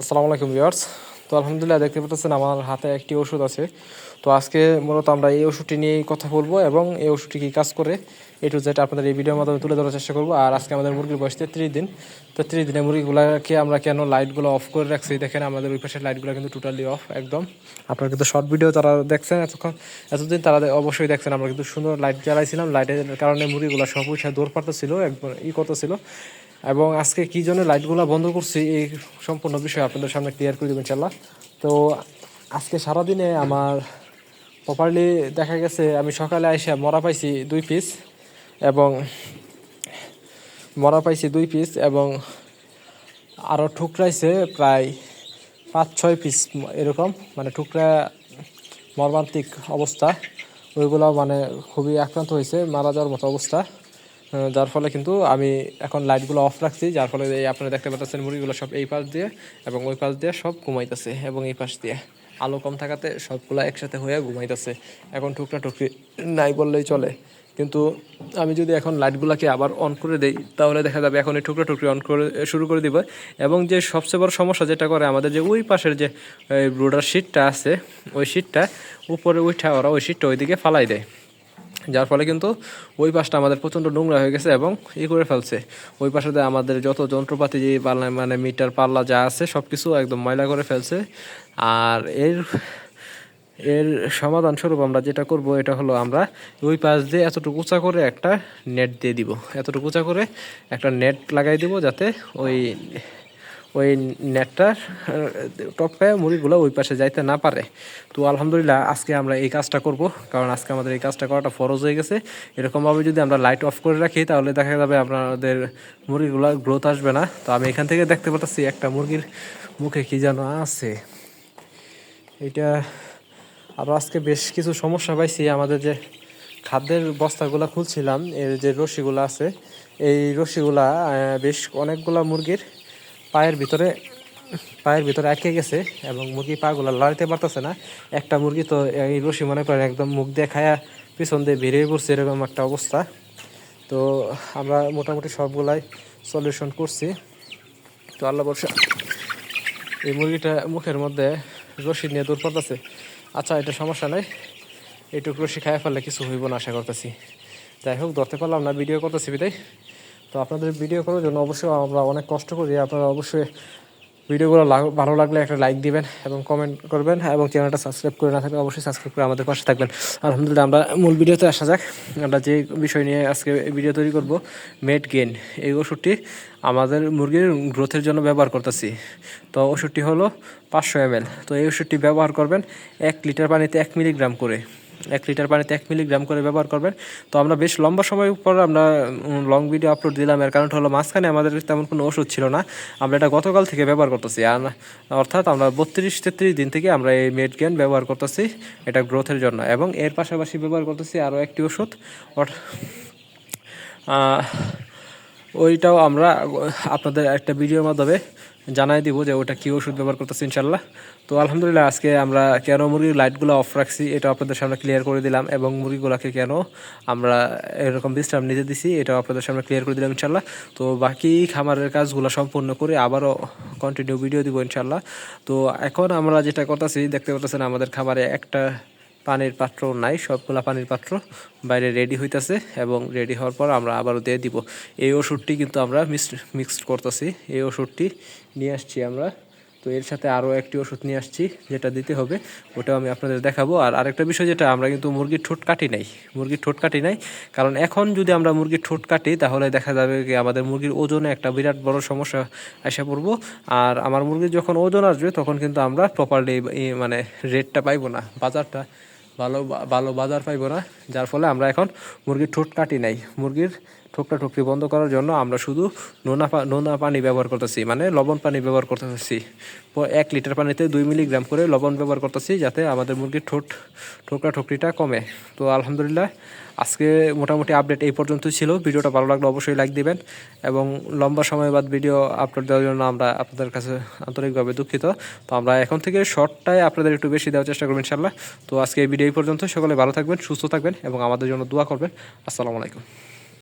আসসালামু আলাইকুম ভিউয়ার্স। তো আলহামদুলিল্লাহ দেখতে পাচ্ছেন আমার হাতে একটি ওষুধ আছে। তো আজকে মূলত আমরা এই ওষুধটি নিয়েই কথা বলব এবং এই ওষুধটি কী কাজ করে এই টু আপনাদের এই ভিডিওর মাধ্যমে তুলে ধরার চেষ্টা করব। আর আজকে আমাদের মুরগির বয়স তেত্রিশ দিন। তেত্রিশ দিনে মুরগিগুলোকে আমরা কেন লাইটগুলো অফ করে রাখছি দেখেন আমাদের ওই পাশের লাইটগুলো কিন্তু টোটালি অফ একদম। আপনারা কিন্তু শর্ট ভিডিও তারা দেখছেন এতক্ষণ। এতদিন তারা অবশ্যই দেখছেন, আমরা কিন্তু সুন্দর লাইট জ্বালাইছিলাম। লাইটের কারণে মুরগিগুলো সব উঠে দৌড় পারতেছিল একবার ই করতেছিল। এবং আজকে কী জন্য লাইটগুলো বন্ধ করছি এই সম্পূর্ণ বিষয় আপনাদের সামনে ক্লিয়ার করে দেবেন ইনশাল্লাহ তো আজকে সারাদিনে আমার প্রপারলি দেখা গেছে, আমি সকালে আইসা মরা পাইছি দুই পিস এবং মরা পাইছি দুই পিস এবং আরও ঠুকরাইছে প্রায় পাঁচ, ছয় পিস এরকম মানে ঠুকরা মর্মান্তিক অবস্থা। ওইগুলো মানে খুবই আক্রান্ত হয়েছে, মারা যাওয়ার মতো অবস্থা। যার ফলে কিন্তু আমি এখন লাইটগুলো অফ রাখছি, যার ফলে এই আপনারা দেখতে পাচ্ছেন মুরগিগুলো সব এই পাশ দিয়ে এবং ওই পাশ দিয়ে সব ঘুমাইতেছে এবং এই পাশ দিয়ে আলো কম থাকাতে সবগুলো একসাথে হয়ে ঘুমাইতেছে। এখন টুকরা টুকরি নাই বললেই চলে। কিন্তু আমি যদি এখন লাইটগুলোকে আবার অন করে দেই, তাহলে দেখা যাবে এখন এই টুকরো টুকরি অন করে, শুরু করে দিব। এবং যে সবচেয়ে বড় সমস্যা যেটা করে আমাদের যে ওই পাশের যে ব্রোডার শিটটা আছে, ওই শিটটা উপরে উঠা ওরা ওই শিটটা ওইদিকে ফালাই দেয়। যার ফলে কিন্তু ওই পাশটা আমাদের প্রচণ্ড নোংরা হয়ে গেছে এবং ই করে ফেলছে। ওই পাশে আমাদের যত যন্ত্রপাতি, যে পাল্লা মানে মিটার, পাল্লা যা আছে সব কিছু একদম ময়লা করে ফেলছে। আর এর এর সমাধান স্বরূপ আমরা যেটা করব, এটা হলো আমরা ওই পাশ দিয়ে এতটুকু উঁচা করে একটা নেট দিয়ে দিব। এতটুকু উঁচা করে একটা নেট লাগাই দিব যাতে ওই ওই নেটটার টপকায় মুড়িগুলো ওই পাশে যাইতে না পারে। তো আলহামদুলিল্লাহ আজকে আমরা এই কাজটা করব, কারণ আজকে আমাদের এই কাজটা করাটা ফরজ হয়ে গেছে। এরকমভাবে যদি আমরা লাইট অফ করে রাখি, তাহলে দেখা যাবে আপনাদের মুরগিগুলো গ্রোথ আসবে না। তো আমি এখান থেকে দেখতে পাচ্ছি একটা মুরগির মুখে কি যেন আছে। এটা আরও আজকে বেশ কিছু সমস্যা পাইছি। আমাদের যে খাদ্যের বস্তাগুলো খুলছিলাম, এর যে রশিগুলো আছে, এই রশিগুলা বেশ অনেকগুলা মুরগির পায়ের ভিতরে পায়ের ভিতরে আটকে গেছে এবং মুরগি পাগুলো লড়াইতে পারতেছে না। একটা মুরগি তো এই রশি মনে করেন একদম মুখ দিয়ে খায়া পিছন দিয়ে বেরিয়ে পড়ছে, এরকম একটা অবস্থা। তো আমরা মোটামুটি সবগুলাই সলিউশন করছি। তো আল্লাহ বর্ষা এই মুরগিটা মুখের মধ্যে রশি নিয়ে দূর পড়তেছে আচ্ছা এটা সমস্যা নাই। এইটুকু রশি খাইয়া ফেললে কিছু হইব না, আশা করতেছি। যাই হোক, ধরতে পারলাম না ভিডিও করতেছি বিদায়। তো আপনাদের ভিডিও করার জন্য অবশ্যই আমরা অনেক কষ্ট করি। আপনারা অবশ্যই ভিডিওগুলো ভালো লাগলে একটা লাইক দিবেন এবং কমেন্ট করবেন এবং চ্যানেলটা সাবস্ক্রাইব করে না থাকলে অবশ্যই সাবস্ক্রাইব করে আমাদের পাশে থাকবেন। আলহামদুলিল্লাহ, আমরা মূল ভিডিওতে আসা যাক। আমরা যে বিষয় নিয়ে আজকে ভিডিও তৈরি করব মেড গেন এই ওষুধটি আমাদের মুরগির গ্রোথের জন্য ব্যবহার করতেছি। তো ওষুধটি হলো পাঁচশো এম তো এই ওষুধটি ব্যবহার করবেন এক লিটার পানিতে এক মিলিগ্রাম করে। এক লিটার পানিতে এক মিলিগ্রাম করে ব্যবহার করবেন। তো আমরা বেশ লম্বা সময় পর আমরা লং ভিডিও আপলোড দিলাম। এর কারণটা হলো মাঝখানে আমাদের তেমন কোনো ওষুধ ছিল না। আমরা এটা গতকাল থেকে ব্যবহার করতেছি। আর অর্থাৎ আমরা বত্রিশ তেত্রিশ দিন থেকে আমরা এই মেড গেন ব্যবহার করতেছি এটা গ্রোথের জন্য। এবং এর পাশাপাশি ব্যবহার করতেছি আরও একটি ওষুধ। ওইটাও আমরা, আপনাদের একটা ভিডিওর মাধ্যমে জানাই দিব যে ওটা কী ওষুধ ব্যবহার করতেছি ইনশাল্লাহ তো আলহামদুলিল্লাহ আজকে আমরা কেন মুরগির লাইটগুলো অফ রাখছি এটা আপনাদের সামনে ক্লিয়ার করে দিলাম এবং মুরগিগুলোকে কেন আমরা এরকম বিশ্রাম নিতে দিছি এটা আপনাদের সামনে ক্লিয়ার করে দিলাম ইনশাল্লাহ তো বাকি খামারের কাজগুলো সম্পূর্ণ করে আবারও কন্টিনিউ ভিডিও দিব ইনশাল্লাহ তো এখন আমরা যেটা করতেছি, দেখতে পাচ্ছেন আমাদের খামারে একটা পানির পাত্র নাই, সবগুলা পানির পাত্র বাইরে রেডি হইতাছে এবং রেডি হওয়ার পর আমরা আবারও দিয়ে দিব। এই ওষুধটি কিন্তু আমরা মিক্সড করতেছি। এই ওষুধটি নিয়ে আসছি আমরা। তো এর সাথে আরও একটি ওষুধ নিয়ে আসছি, যেটা দিতে হবে। ওটাও আমি আপনাদের দেখাবো। আর আরেকটা বিষয় যেটা, আমরা কিন্তু মুরগির ঠোঁট কাটি নাই। মুরগির ঠোঁট কাটি নাই। কারণ এখন যদি আমরা মুরগির ঠোঁট কাটি, তাহলে দেখা যাবে কি আমাদের মুরগির ওজনে একটা বিরাট বড় সমস্যা এসে পড়ব। আর আমার মুরগির যখন ওজন আসবে, তখন কিন্তু আমরা প্রপারলি মানে রেটটা পাইবো না, বাজারটা। ভালো ভালো বাজার পাইব না। যার ফলে আমরা এখন মুরগির ঠোঁট কাটি নাই। মুরগির ঠোকটা ঠুকরি বন্ধ করার জন্য আমরা শুধু নোনা নোনা পানি ব্যবহার করতেছি মানে লবণ পানি ব্যবহার করতেছি। এক লিটার পানিতে দুই মিলিগ্রাম করে লবণ ব্যবহার করতেছি যাতে আমাদের মুরগির ঠোঁট, ঠোকরা ঠুকরিটা কমে। তো আলহামদুলিল্লাহ, আজকে মোটামুটি আপডেট এই পর্যন্ত ছিল। ভিডিওটা ভালো লাগলে অবশ্যই লাইক দিবেন এবং লম্বা সময় বাদ ভিডিও আপলোড দেওয়ার জন্য আমরা আপনাদের কাছে আন্তরিকভাবে দুঃখিত। তো আমরা এখন থেকে শর্টটাই আপনাদের একটু বেশি দেওয়ার চেষ্টা করব ইনশাল্লাহ তো আজকে এই ভিডিও এই পর্যন্ত। সকলে ভালো থাকবেন, সুস্থ থাকবেন এবং আমাদের জন্য দোয়া করবেন। আসসালামু আলাইকুম।